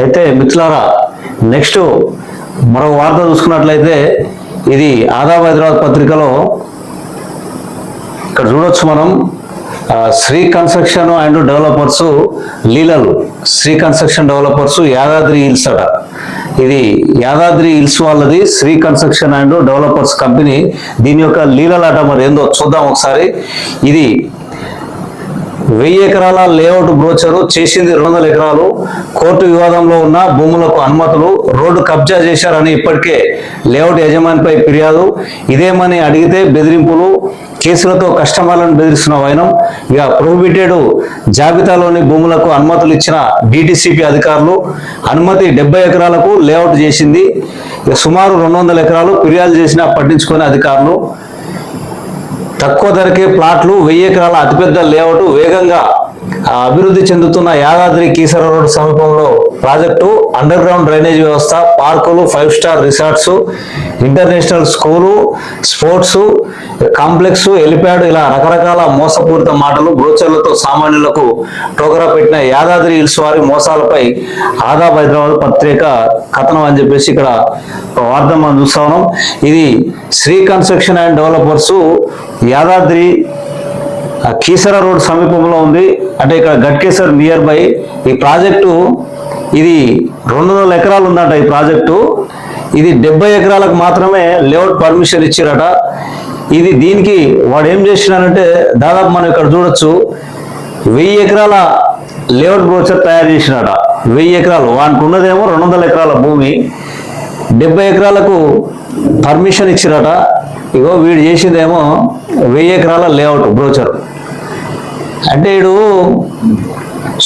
అయితే మిత్రులారా నెక్స్ట్ మరో వార్త చూసుకున్నట్లయితే ఇది ఆదాబ్ హైదరాబాద్ పత్రికలో ఇక్కడ చూడొచ్చు మనం. శ్రీ కన్స్ట్రక్షన్ అండ్ డెవలపర్స్ లీలలు. Shri construction developers Yadadri hills అట. ఇది యాదాద్రి హిల్స్ వాళ్ళది Shri construction and developers company. దీని యొక్క లీలలు అట మరి ఏందో చూద్దాం ఒకసారి. ఇది వెయ్యి ఎకరాల లేఅవుట్ బ్రోచరు చేసింది రెండు వందల ఎకరాలు. కోర్టు వివాదంలో ఉన్న భూములకు అనుమతులు. రోడ్డు కబ్జా చేశారని ఇప్పటికే లేఅవుట్ యజమానిపై ఫిర్యాదు. ఇదేమని అడిగితే బెదిరింపులు. కేసులతో కస్టమర్లను బెదిరిస్తున్న వైనం. ఇక ప్రొహిబిటెడ్ జాబితాలోని భూములకు అనుమతులు ఇచ్చిన డిటిసిపి అధికారులు అనుమతి డెబ్బై ఎకరాలకు లేఅవుట్ చేసింది. ఇక సుమారు రెండు వందల ఎకరాలు ఫిర్యాదు చేసినా పట్టించుకునే అధికారులు. తక్కువ ధరకే ప్లాట్లు వెయ్యి ఎకరాల అతిపెద్ద లేఅవుట్ వేగంగా అభివృద్ధి చెందుతున్న యాదాద్రి కీసర రోడ్ సమీపంలో ప్రాజెక్టు అండర్ గ్రౌండ్ డ్రైనేజ్ వ్యవస్థ పార్కులు five star resorts international school sports complex helipad ఇలా రకరకాల మోసపూరిత మాటలు గోచర్లతో సామాన్యులకు టోకరా పెట్టిన యాదాద్రి హిల్స్ వారి మోసాలపై ఆదాబ్ హైదరాబాద్ పత్రిక కథనం అని చెప్పేసి ఇక్కడ వార్త మనం చూస్తా ఉన్నాం. ఇది Shri construction and developers Yadadri Keesara road సమీపంలో ఉంది. అంటే ఇక్కడ గట్కేశ్వర్ నియర్ బై ఈ ప్రాజెక్టు ఇది రెండు వందల ఎకరాలు ఉందట ఈ ప్రాజెక్టు. ఇది డెబ్బై ఎకరాలకు మాత్రమే లేఅవుట్ పర్మిషన్ ఇచ్చారట. ఇది దీనికి వాడు ఏం చేసినారంటే దాదాపు మనం ఇక్కడ చూడొచ్చు వెయ్యి ఎకరాల లేఅవుట్ బ్రోచర్ తయారు చేసినాడ. వెయ్యి ఎకరాలు. వానికి ఉన్నదేమో రెండు వందల ఎకరాల భూమి. డెబ్బై ఎకరాలకు పర్మిషన్ ఇచ్చిరట. ఇగో వీడు చేసిందేమో వెయ్యి ఎకరాల లేఅవుట్ బ్రోచర్ అంటే వీడు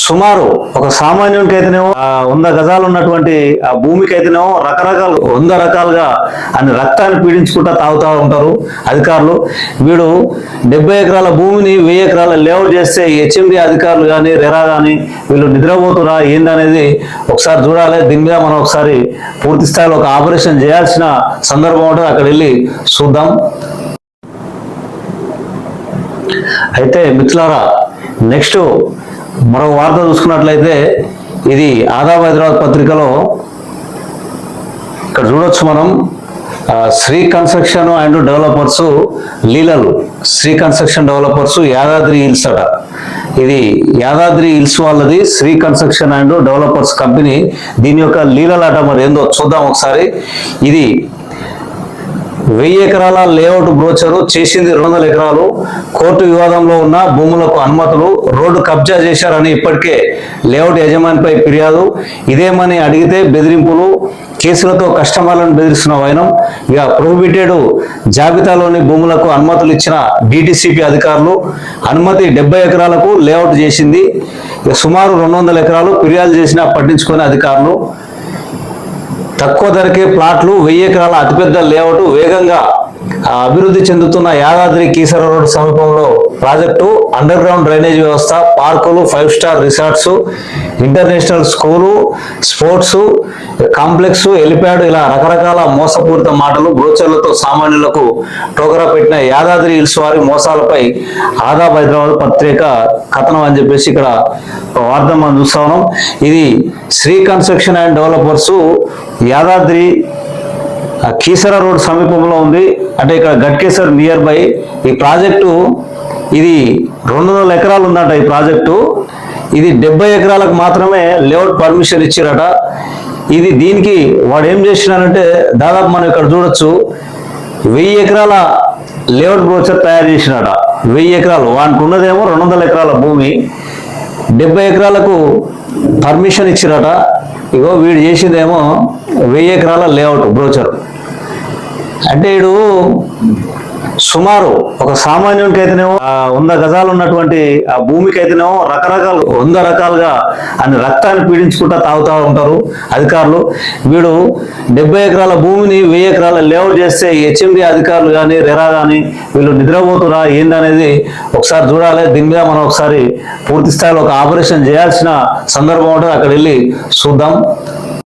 సుమారు ఒక సామాన్యునికి అయితేనేమో వంద గజాలు ఉన్నటువంటి ఆ భూమికి అయితేనేమో రకరకాలు వంద రకాలుగా అని రక్తాన్ని పీడించుకుంటా తాగుతూ ఉంటారు అధికారులు. వీడు డెబ్బై ఎకరాల భూమిని వెయ్యి ఎకరాల లేఅవుట్ చేస్తే హెచ్ఎండి అధికారులు కానీ రెరా కానీ వీళ్ళు నిద్రపోతురా ఏందనేది ఒకసారి చూడాలి. దీని మీద మనం ఒకసారి పూర్తి స్థాయిలో ఒక ఆపరేషన్ చేయాల్సిన సందర్భం ఉంటుంది అక్కడ వెళ్ళి చూద్దాం. అయితే మిత్రులారా నెక్స్ట్ మరో వార్త చూసుకున్నట్లయితే ఇది ఆదాబ్ హైదరాబాద్ పత్రికలో ఇక్కడ చూడొచ్చు మనం శ్రీ కన్స్ట్రక్షన్ అండ్ డెవలపర్స్ లీలలు. Shri construction developers Yadadri hills అట. ఇది యాదాద్రి హిల్స్ వాళ్ళది Shri construction and developers company. దీని యొక్క లీలలాట మరి ఏందో చూద్దాం ఒకసారి. ఇది వెయ్యి ఎకరాల లేఅవుట్ బ్రోచరు చేసింది రెండు వందల ఎకరాలు. కోర్టు వివాదంలో ఉన్న భూములకు అనుమతులు. రోడ్డు కబ్జా చేశారని ఇప్పటికే లేఅవుట్ యజమానిపై ఫిర్యాదు. ఇదేమని అడిగితే బెదిరింపులు. కేసులతో కస్టమర్లను బెదిరిస్తున్న వైనం. ఇక ప్రొహిబిటెడ్ జాబితాలోని భూములకు అనుమతులు ఇచ్చిన డిటిసిపి అధికారులు అనుమతి డెబ్బై ఎకరాలకు లేఅవుట్ చేసింది. ఇక సుమారు రెండు వందల ఎకరాలు ఫిర్యాదు చేసినా పట్టించుకునే అధికారులు. తక్కువ ధరకే ప్లాట్లు వెయ్యి ఎకరాల అతిపెద్ద లేఅవుట్ వేగంగా అభివృద్ధి చెందుతున్న యాదాద్రి కీసర రోడ్ సమీపంలో ప్రాజెక్టు అండర్ గ్రౌండ్ డ్రైనేజ్ వ్యవస్థ పార్కులు five star resorts international school sports complex helipad ఇలా రకరకాల మోసపూరిత మాటలు బ్రోచర్లతో సామాన్యులకు టోకరా పెట్టిన యాదాద్రి హిల్స్ వారి మోసాలపై ఆదాబ్ హైదరాబాద్ పత్రిక కథనం అని చెప్పేసి ఇక్కడ ఒక వార్త మనం చూస్తా ఉన్నాం. ఇది Shri construction and developers Yadadri Keesara road సమీపంలో ఉంది. అంటే ఇక్కడ గట్కేసర్ నియర్ బై ఈ ప్రాజెక్టు ఇది రెండు వందల ఎకరాలు ఉందట ఈ ప్రాజెక్టు. ఇది డెబ్బై ఎకరాలకు మాత్రమే లేఅవుట్ పర్మిషన్ ఇచ్చారట. ఇది దీనికి వాడు ఏం చేసినారంటే దాదాపు మనం ఇక్కడ చూడొచ్చు వెయ్యి ఎకరాల లేఅవుట్ బ్రోచర్ తయారు చేసినాడ. వెయ్యి ఎకరాలు. వానికి ఉన్నదేమో రెండు వందల ఎకరాల భూమి. డెబ్బై ఎకరాలకు పర్మిషన్ ఇచ్చిరట. ఇగో వీడు చేసిందేమో వెయ్యి ఎకరాల లేఅవుట్ బ్రోచర్ అంటే వీడు సుమారు ఒక సామాన్యునికి అయితేనేమో వంద గజాలు ఉన్నటువంటి ఆ భూమికి అయితేనేమో రకరకాలు వంద రకాలుగా అని రక్తాన్ని పీడించుకుంటా తాగుతూ ఉంటారు అధికారులు. వీడు డెబ్బై ఎకరాల భూమిని వెయ్యి ఎకరాల లేఅవుట్ చేస్తే హెచ్ఎండి అధికారులు కానీ రెరా కానీ వీళ్ళు నిద్రపోతురా ఏందనేది ఒకసారి చూడాలి. దీని మీద మనం ఒకసారి పూర్తి స్థాయిలో ఒక ఆపరేషన్ చేయాల్సిన సందర్భం ఉంటుంది. అక్కడ వెళ్ళి చూద్దాం.